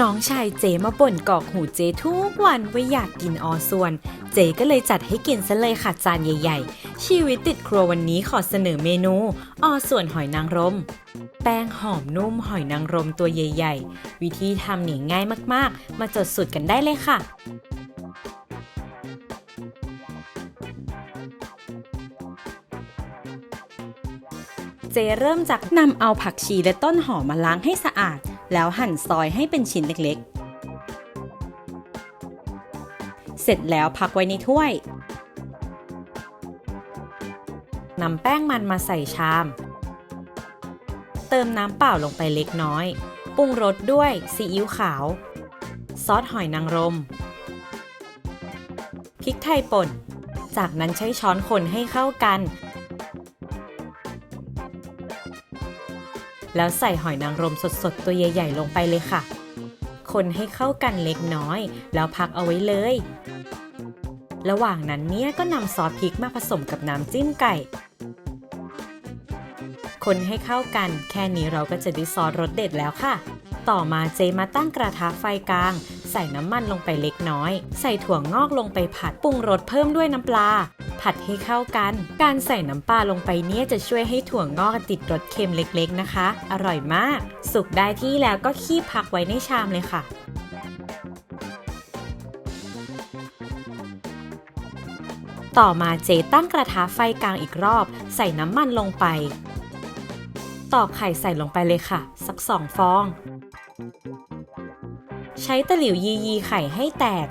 น้องชายเจมาบ่นกอกหูเจทุกวันว่าอยากกินออส่วน เจก็เลยจัดให้กินซะเลยค่ะจานใหญ่ ๆ ชีวิตติดครัววันนี้ขอเสนอเมนู ออส่วนหอยนางรม แป้งหอมนุ่มหอยนางรมตัวใหญ่ ๆ วิธีทำนี่ง่ายมากๆ มาจดสูตรกันได้เลยค่ะเจเริ่มจากนำเอาผักชีและต้นหอมมาล้างให้สะอาด แล้วหั่นซอยให้เป็นชิ้นเล็กๆ เสร็จแล้วพักไว้ในถ้วยนำแป้งมันมาใส่ชาม เติมน้ำเปล่าลงไปเล็กน้อย ปรุงรสด้วยซีอิ๊วขาว ซอสหอยนางรม พริกไทยป่น จากนั้นใช้ช้อนคนให้เข้ากัน แล้วใส่หอยนางรมสดๆ ตัวใหญ่ๆ ลงไปเลยค่ะ คนให้เข้ากันเล็กน้อย แล้วพักเอาไว้เลย ระหว่างนั้นเนี่ยก็นำซอสพริกมาผสมกับน้ำจิ้มไก่ คนให้เข้ากัน แค่นี้เราก็จะได้ซอสรสเด็ดแล้วค่ะ ต่อมาเจมาตั้งกระทะไฟกลาง ใส่น้ำมันลงไปเล็กน้อย ใส่ถั่วงอกลงไปผัดปรุงรสเพิ่มด้วยน้ำปลา ผัดให้เข้ากัน การใส่น้ำปลาลงไปเนี่ยจะช่วยให้ถั่วงอกติดรสเค็มเล็กๆนะคะ อร่อยมาก สุกได้ที่แล้วก็คีบพักไว้ในชามเลยค่ะต่อมาเจตั้งกระทะไฟกลางอีกรอบ ใส่น้ำมันลงไป ตอกไข่ใส่ลงไปเลยค่ะ สักสองฟอง ใช้ตะหลิวยียีไข่ให้แตก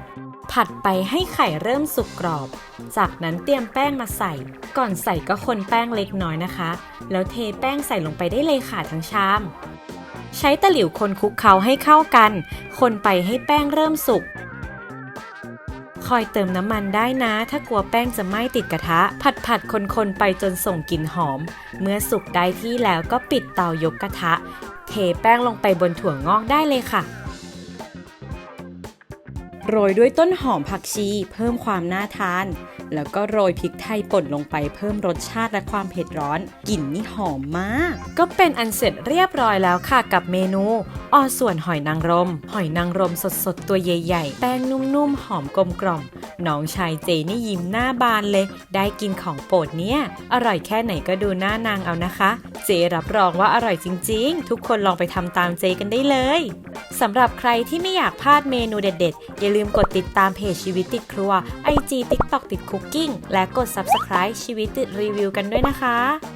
ผัดไปให้ไข่เริ่มสุกกรอบ จากนั้นเตรียมแป้งมาใส่ ก่อนใส่ก็คนแป้งเล็กน้อยนะคะ แล้วเทแป้งใส่ลงไปได้เลยค่ะทั้งชาม ใช้ตะหลิวคนคลุกเคล้าให้เข้ากัน คนไปให้แป้งเริ่มสุก คอยเติมน้ำมันได้นะ ถ้ากลัวแป้งจะไหม้ติดกระทะ ผัดผัดคนคนๆไปจนส่งกลิ่นหอม เมื่อสุกได้ที่แล้วก็ปิดเตายกกระทะ เทแป้งลงไปบนถั่วงอกได้เลยค่ะ โรยด้วยต้นหอมผักชีเพิ่มความน่าทาน แล้วก็โรยพริกไทยป่นลงไปเพิ่มรสชาติและความเผ็ดร้อน กลิ่นนี่หอมมาก ก็เป็นอันเสร็จเรียบร้อยแล้วค่ะกับเมนูออส่วนหอยนางรม หอยนางรมสดๆ ตัวใหญ่ๆ แป้งนุ่มๆ หอมกลมกล่อม น้องชายเจนี่ยิ้มหน้าบานเลย ได้กินของโปรดเนี่ย อร่อยแค่ไหนก็ดูหน้านางเอานะคะ เจรับรองว่าอร่อยจริง ๆ ทุกคนลองไปทำตามเจกันได้เลยสำหรับใครที่ไม่อยากพลาดเมนูเด็ดๆ อย่าลืมกดติดตามเพจชีวิตติดครัว IG TikTok ติดคุกกิ้งและกด Subscribe ชีวิตติดรีวิวกันด้วยนะคะ